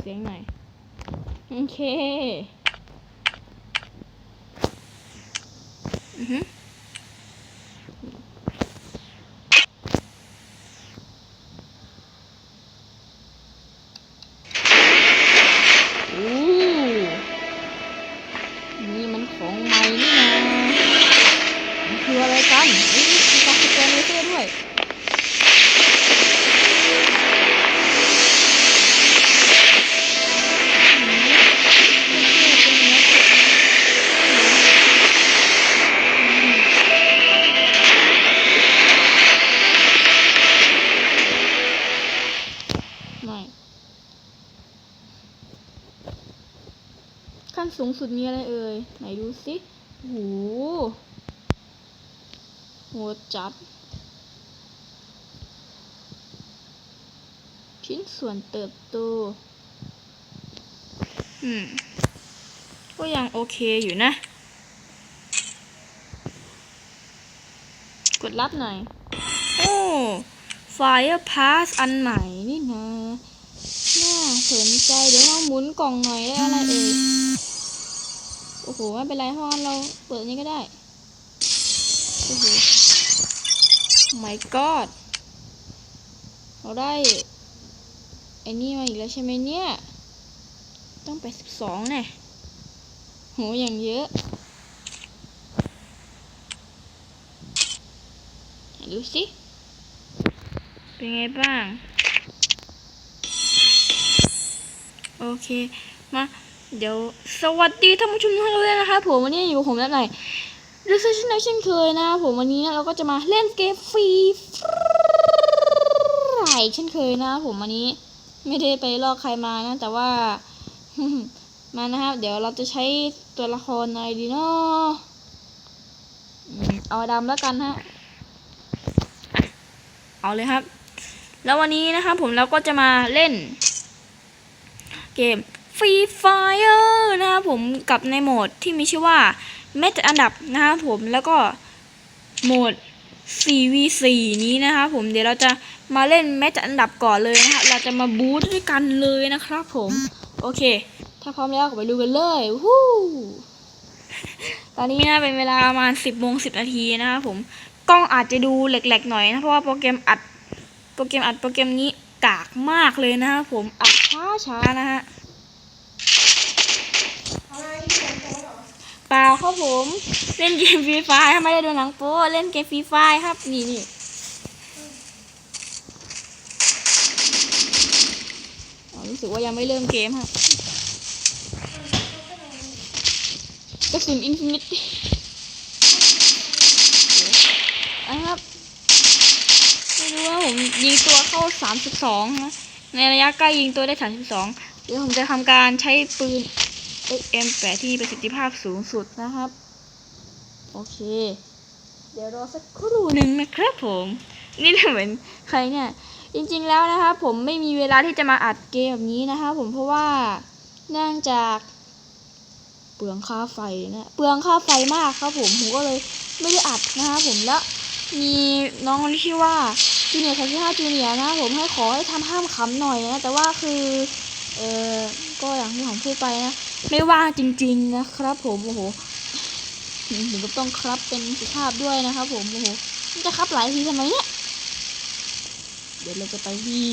เสียงหน่อย โอเค สุดมีอะไรเอ่ย ไหนดูสิโหโหดจัด ชิ้นส่วนเติบโต อืม ก็ยังโอเคอยู่นะ กดรับหน่อย โอ้ Fire Pass อันใหม่นี่นะ น่าสนใจ เดี๋ยวลองหมุนกล่องหน่อยได้อะไรเอ่ย โอ้โหไม่เป็นไรเพราะงั้นเราเปิดนี้ก็ได้โอ้โห my god เราได้ไอ้นี่มาอีกแล้วใช่ไหมเนี่ย ต้องไปสิบสองแน่โหอย่างเยอะดูสิ เป็นไงบ้าง โอเค มา เดี๋ยวสวัสดีท่านผู้ชมทุกท่านด้วยนะคะผมวันนี้อยู่กับผมแล้วไหนเรื่องเช่นเช่นเคยนะผมวันนี้เราก็จะมาเล่นเกมฟรีไฟเช่นเคยนะผมวันนี้ไม่ได้ไปลอกใครมานะ แต่ว่ามานะครับ เดี๋ยวเราจะใช้ตัวละครอะไรดีเนาะอืมเอาดำแล้วกันฮะเอาเลยครับ แล้ววันนี้นะครับผมเราก็จะมาเล่น เกม Free Fire นะครับผมกับในโหมดที่มีชื่อว่าเมตอันดับนะครับผมแล้วก็โหมด 4v4 นี้นะครับผมเดี๋ยวเราจะมาเล่นแมตช์อันดับก่อนเลยนะครับเราจะมาบูทด้วยกันเลยนะครับผมโอเค ถ้าพร้อมแล้วก็ไปดูกันเลยวู้ตอนนี้นะเป็นเวลาประมาณ 10โมง10 นาทีนะครับผมกล้องอาจจะดูแหลกๆหน่อยนะเพราะว่าโปรแกรมอัดโปรแกรมอัดโปรแกรมนี้กากมากเลยนะครับผมอัดช้าช้าๆนะฮะ เปล่าครับผม เล่นเกมฟรีไฟไม่ได้ดูหนังโป๊เล่นเกมฟรีไฟครับนี่นี่รู้สึกว่ายังไม่เริ่มเกมฮะกระสุนอินฟินิตนะครับไม่รู้ว่าผมยิงตัวเข้า 32 นะ ในระยะใกล้ยิงตัวได้ 32 เดี๋ยวผมจะทำการใช้ปืน XM8 ที่มีประสิทธิภาพสูงสุดนะครับ โอเค เดี๋ยวรอสักครู่หนึ่งนะครับผม นี่เหมือนใครเนี่ย จริงๆแล้วนะครับผมไม่มีเวลาที่จะมาอัดเกมแบบนี้นะครับผมเพราะว่าเนื่องจากเปลืองค่าไฟนะเปลืองค่าไฟมากครับผมผมก็เลยไม่ได้อัดนะครับผมแล้วมีน้องที่ชื่อว่าจูเนียร์สามสิบห้าจูเนียร์นะผมให้ขอให้ทำห้ามขำหน่อยนะ แต่ว่าคือ เออก็อย่างที่ผมพูดไปนะ ไม่ว่างจริง ๆ นะครับ ผมโอ้โหถึงก็ต้องครับเป็นสุภาพด้วยนะครับผมโอ้โหมันจะครับหลายทีทำไมเนี่ยเดี๋ยวเราจะไปที่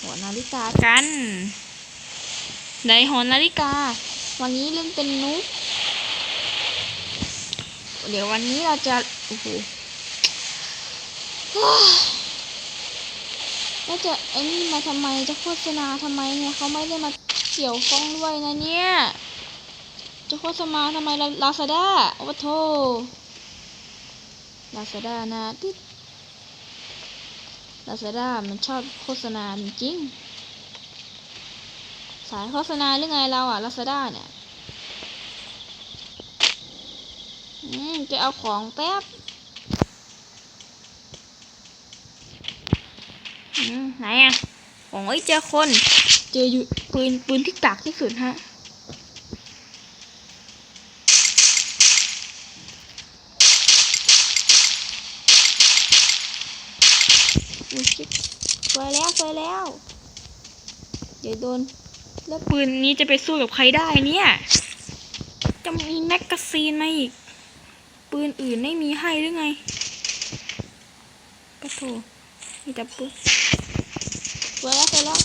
หอนาฬิกากันในหอนาฬิกา วันนี้เล่นเป็นนุ๊กเดี๋ยววันนี้เราจะโอ้โหแล้วจะไอ้นี่มาทำไมจะโฆษณาทำไมเนี่ยเขาไม่ได้มา เกี่ยวข้องด้วยนะเนี่ย จะโฆษณาทำไมลาซาด้าโอ้โทลาซาด้านะที่ลาซาด้ามันชอบโฆษณาจริงสายโฆษณาหรือไงเราอะลาซาด้าเนี่ย อืม จะเอาของแป๊บ อืม ไหนอะ ของเอ้ยเจอคน เจออยู่ปืนปืนที่กากที่สุดฮะอุ้ยชิบสวยแล้วสวยแล้ว เดี๋ยวโดน แล้วปืนนี้จะไปสู้กับใครได้เนี่ย จะมีแมกกาซีนมาอีก ปืนอื่นไม่มีให้หรือไงปะโถมีแต่ปืน เวลาเสร็จแล้ว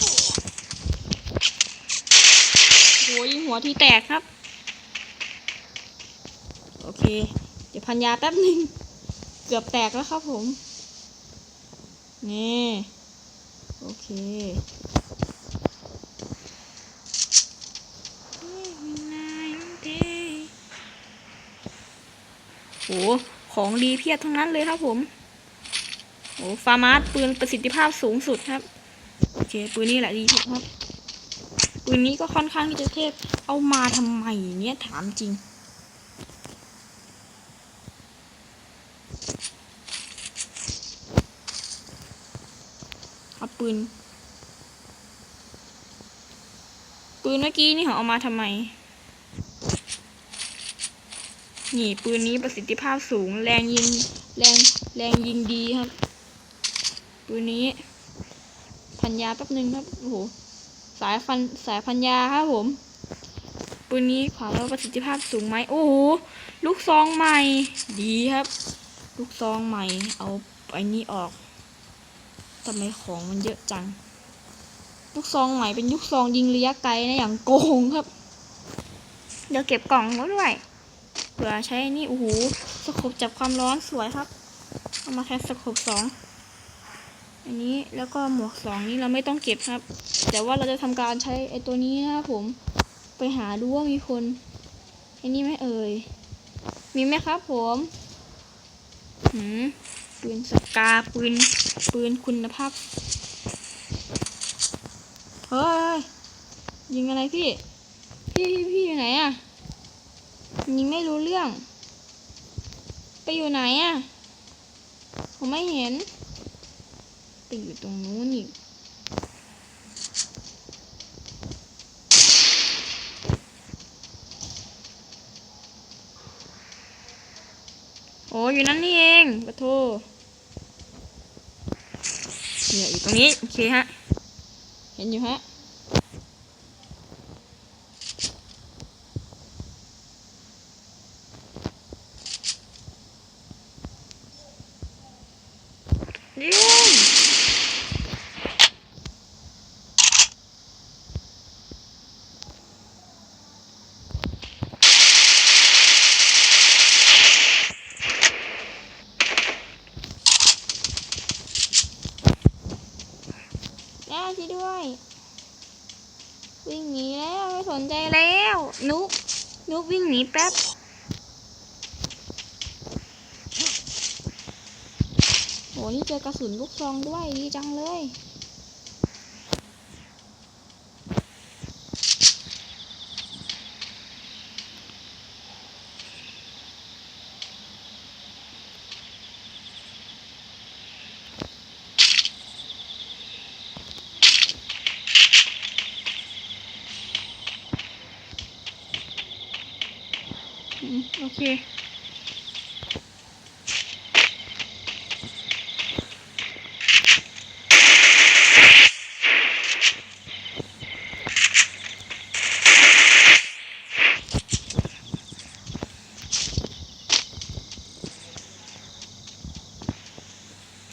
โหยิงหัวที่แตกครับ โอเค เดี๋ยวพันยาแป๊บหนึ่งเกือบแตกแล้วครับผม นี่ โอเคโหของดีเพียบทั้งนั้นเลยครับผมโหฟาร์มาร์ปืนประสิทธิภาพสูงสุดครับ ปืนนี้แหละดีที่สุดครับปืนนี้ก็ค่อนข้างที่จะเทพ เอามาทำไมเนี่ยถามจริง ครับปืน ปืนเมื่อกี้นี่เขาเอามาทำไม นี่ปืนนี้ประสิทธิภาพสูง แรงยิง แรง แรงยิงดีครับ ปืนนี้ พันยาแป๊บนึงครับโอ้โหสายฟันสายพันยาครับผมปืนนี้ขวาแล้วประสิทธิภาพสูงไหมโอ้โหลูกซองใหม่ ดีครับ ลูกซองใหม่ เอาไอ้นี้ออกทำไมของมันเยอะจัง ลูกซองใหม่เป็นลูกซองยิงระยะไกลนะอย่างโกงครับ เดี๋ยวเก็บกล่องแล้ด้วยเผื่อใช้นี่โอ้โหสโคบจับความร้อนสวยครับ เอามาแทนสโคบสอง อันนี้แล้วก็หมวกสองนี้เราไม่ต้องเก็บครับ แต่ว่าเราจะทำการใช้ไอ้ตัวนี้นะครับผมไปหาดูว่ามีคนไอ้นี่ไหมเอ่ยมีไหมครับ ผมหืมปืนสกาปืนปืนคุณภาพเฮ้ยยิงอะไรพี่ พี่พี่พี่อยู่ไหนอะยิงไม่รู้เรื่อง ไปอยู่ไหนอะผมไม่เห็น ติดอยู่ตรงนู้นอีกโอ้อยู่นั่นนี่เองปะโทเนี่ยอยู่ตรงนี้ โอเคฮะ เห็นอยู่ฮะ ยิงแย่ช่วยด้วย วิ่งหนีแล้ว ไม่สนใจแล้ว นุกนุกวิ่งหนีแป๊บโหนี่เจอกระสุนลูกซองด้วยดีจังเลย เค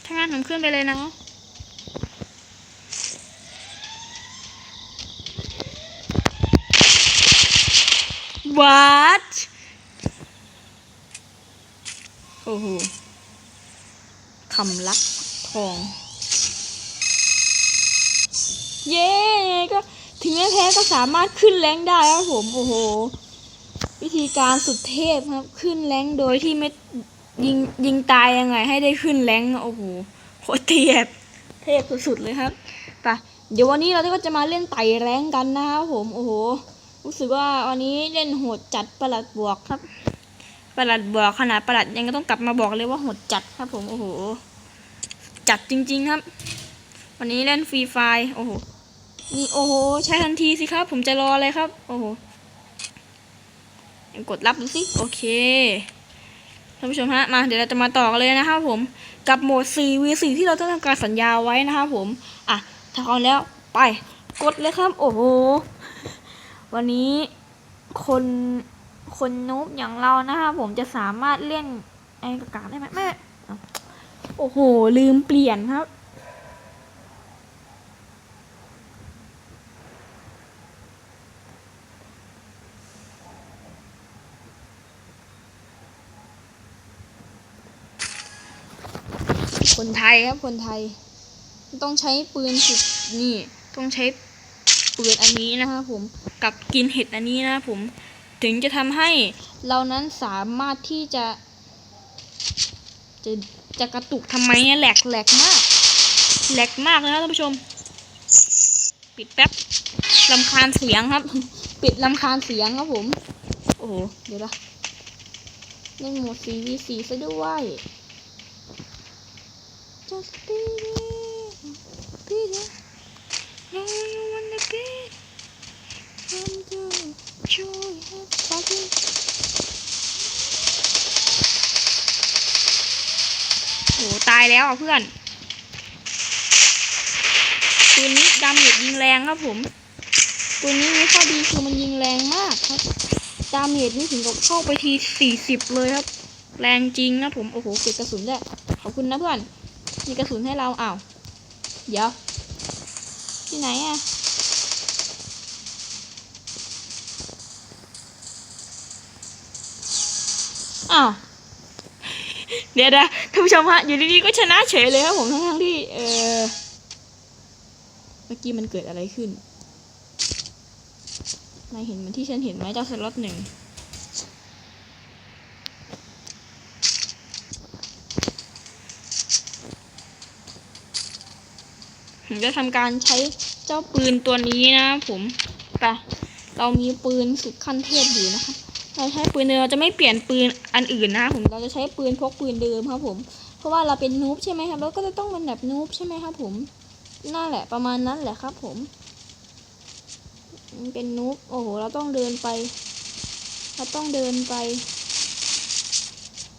ถ้างั้นผมขึ้นไปเลยนะ What โอ้โหคำลักทอง เย้ก็ถึงแม้แพ้ก็สามารถขึ้นแรงได้ครับผม โอ้โห วิธีการสุดเทพครับ ขึ้นแรงโดยที่ไม่ยิงยิงตายยังไง ให้ได้ขึ้นแรงโอ้โหโคตรเทพเทพสุดๆเลยครับปะเดี๋ยววันนี้เราก็จะมาเล่นไต่แรงกันนะครับผม โอ้โห รู้สึกว่าวันนี้เล่นโหดจัดประหลัดบวกครับ ประหลัดบวกขนาดประหลัดยังก็ต้องกลับมาบอกเลยว่าโหดจัดครับผม โอ้โห จัดจริง ๆครับ วันนี้เล่นฟรีไฟโอ้โหนี่โอ้โห ใช้ทันทีสิครับ ผมจะรอเลยครับ โอ้โหกดรับดูสิ โอเคท่านผู้ชมฮะ มาเดี๋ยวเราจะมาต่อกันเลยนะครับผม กับโหมด 4v4 ที่เราต้องทำการสัญญาไว้นะครับผม อะ ถ้าพร้อมแล้วไป กดเลยครับ โอ้โห วันนี้คน คนนุบอย่างเรานะครับผมจะสามารถเล่นไอ้ประกาศได้ไหมแม่โอ้โห ลืมเปลี่ยนครับ คนไทยครับคนไทย ต้องใช้ปืนสุดนี่ ต้องใช้ปืนอันนี้นะครับผมกับกินเห็ดอันนี้นะครับผม ถึงจะทำให้เรานั้นสามารถที่จะ จะจะกระตุกทำไมเนี่ยแหลกแหลกมากแหลกมากเลยครับท่านผู้ชม ปิดแป๊บลำคาญเสียงครับ ปิดลำคาญเสียงครับผม โอ้โหเดี๋ยวนะเล่นโหมด 4v4 ซะด้วย Just be there, be there. No, you wanna be. I'm the joy of starting. โหตายแล้วอะเพื่อนปืนนี้ดาเมจยิงแรงครับผมปืนนี้มีข้อดีคือมันยิงแรงมากครับดาเมจนี่ถึงกับเข้าไปทีสี่สิบเลยครับ แรงจริงนะผมโอ้โหเก็บกระสุนได้ขอบคุณนะเพื่อนมีกระสุนให้เราอ้าวเดี๋ยวที่ไหนอะ อ้าวเดี๋ยวนะท่านผู้ชมฮะอยู่ดีๆก็ชนะเฉยเลยครับผมทั้งๆที่เออเมื่อกี้มันเกิดอะไรขึ้นนายเห็นเหมือนที่ฉันเห็นไหมเจ้าสล็อตหนึ่งผมจะทำการใช้เจ้าปืนตัวนี้นะผม ไป เรามีปืนสุดขั้นเทพอยู่นะคะ เราใช้ปืนเดิมเราจะไม่เปลี่ยนปืนอันอื่นนะผมเราจะใช้ปืนพกปืนเดิมครับผม เพราะว่าเราเป็นนูบใช่ไหมครับเราก็จะต้องเป็นแบบนูบใช่ไหมครับผมนั่นแหละประมาณนั้นแหละครับผมเป็นนูบโอ้โหเราต้องเดินไป เราต้องเดินไป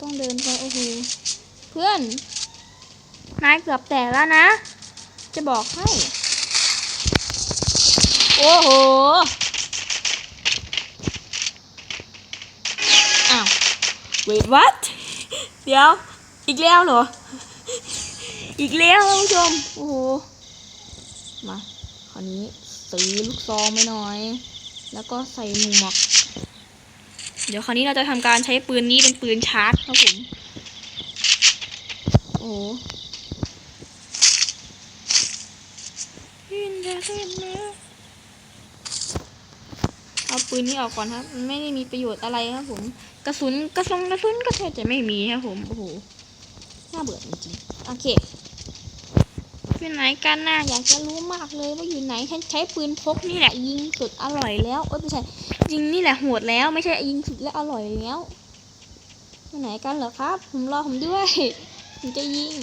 ต้องเดินไปโอ้โหเพื่อนนายเกือบแตกแล้วนะ จะบอกให้ โอ้โห อ้าว wait what เดี๋ยว อีกแล้วเหรอ อีกแล้วท่านผู้ชม โอ้โห มาคราวนี้ซื้อลูกซองไปหน่อย แล้วก็ใส่หมวก เดี๋ยวคราวนี้เราจะทำการใช้ปืนนี้เป็นปืนชาร์จครับผม โอ้โหเอาปืนนี้ออกก่อนครับ ไม่ได้มีประโยชน์อะไรครับผม กระสุนกระสุนกระสุนก็แทบจะไม่มีครับผมโอ้โหน่าเบื่อจริงๆโอเคอยู่ไหนกันนะอยากจะรู้มากเลยว่าอยู่ไหนฉันใช้ปืนพกนี่แหละยิงสุดอร่อยแล้วเอ้ยไม่ใช่ยิงนี่แหละโหดแล้วไม่ใช่ยิงสุดแล้วอร่อยแล้วอยู่ไหนกันเหรอครับ ผมรอผมด้วยผมจะยิง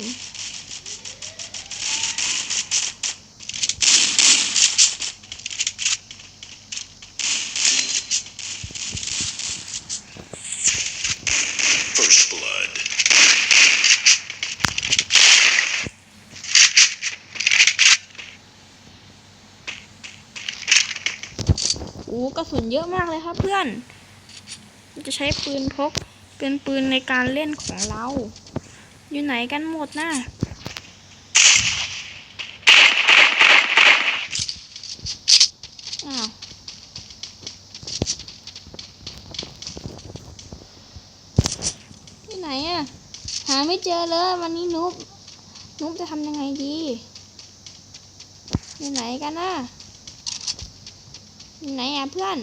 ระสุนเยอะมากเลยครับเพื่อน จะใช้ปืนพกเป็นปืนในการเล่นของเรา อยู่ไหนกันหมดนะอ้าวที่ไหนอะหาไม่เจอเลยวันนี้นุ๊บนุ๊บจะทำยังไงดี อยู่ไหนกันนะอยู่ ไหนอะเพื่อน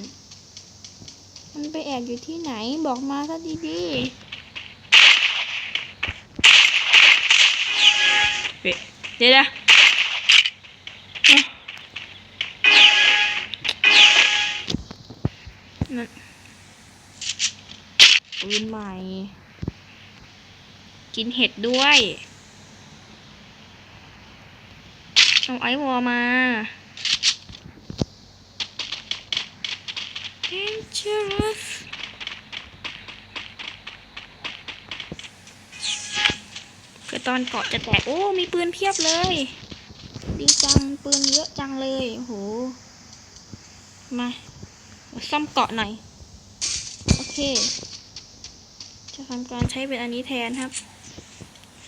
มันไปแอบอยู่ที่ไหนบอกมาซะดีๆเฮ้ยเดี๋ยวนะนั่นปืนใหม่ กินเห็ดด้วย เอาไอวอมา dangerous คือตอนเกาะจะแตก โอ้ มีปืนเพียบเลย ดีจัง ปืนเยอะจังเลยโอ้โห มา ซ่อมเกาะหน่อย โอเค จะทำการใช้เป็นอันนี้แทนครับ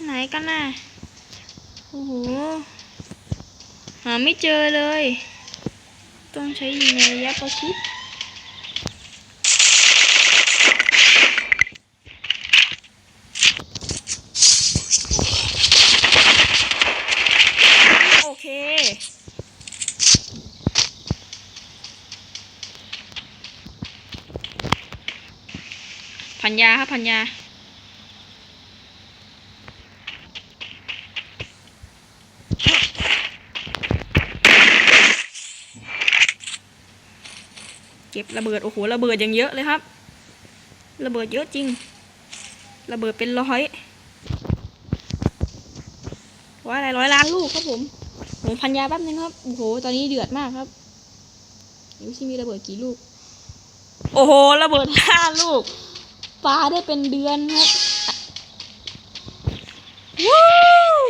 ไหนกันน่ะ โอ้โห หาไม่เจอเลย ต้องใช้ยิงในระยะประชิด โอเค พันยาครับพันยาเก็บระเบิดโอ้โหระเบิดยังเยอะเลยครับ ระเบิดเยอะจริง ระเบิดเป็นร้อยว่าอะไรร้อยล้านลูกครับผมผมพันยาแป๊บนึงครับโอ้โหตอนนี้เดือดมากครับดูสิมีระเบิดกี่ลูก โอ้โหระเบิดห้าลูก ปลาได้เป็นเดือนครับวู้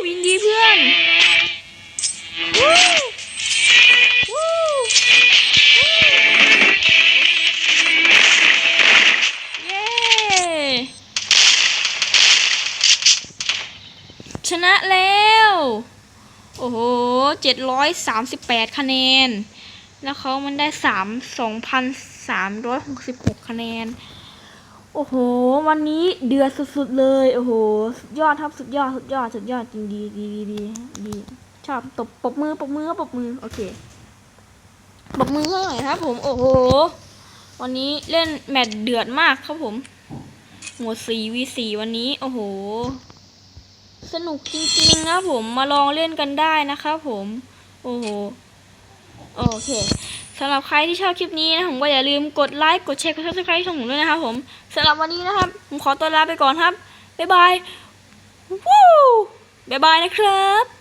วินดีเพื่อนวู้วู้เย้ชนะแล้ว โอ้โหเจ็ดร้อยสามสิบแปดคะแนน แล้วเขามันได้สามสองพันสามร้อยหกสิบหกคะแนน โอ้โห วันนี้เดือดสุดๆเลย โอ้โห สุดยอดครับสุดยอดสุดยอดสุดยอดจริงดีดีดีดีดีชอบตบปบมือปบมือปบมือโอเคปบมือให้หน่อยครับ ผมโอ้โห วันนี้เล่นแมตช์เดือดมากครับผมหมวดสี่วีสี่วันนี้ โอ้โห สนุกจริงๆนะผมมาลองเล่นกันได้นะครับผม โอ้โห โอเค สำหรับใครที่ชอบคลิปนี้นะผมก็อย่าลืมกดไลค์กดแชร์กด subscribe ช่องผมด้วยนะครับผมสำหรับวันนี้นะครับ ผมขอตัวลาไปก่อนครับบ๊ายบายวู้บ๊ายบายนะครับ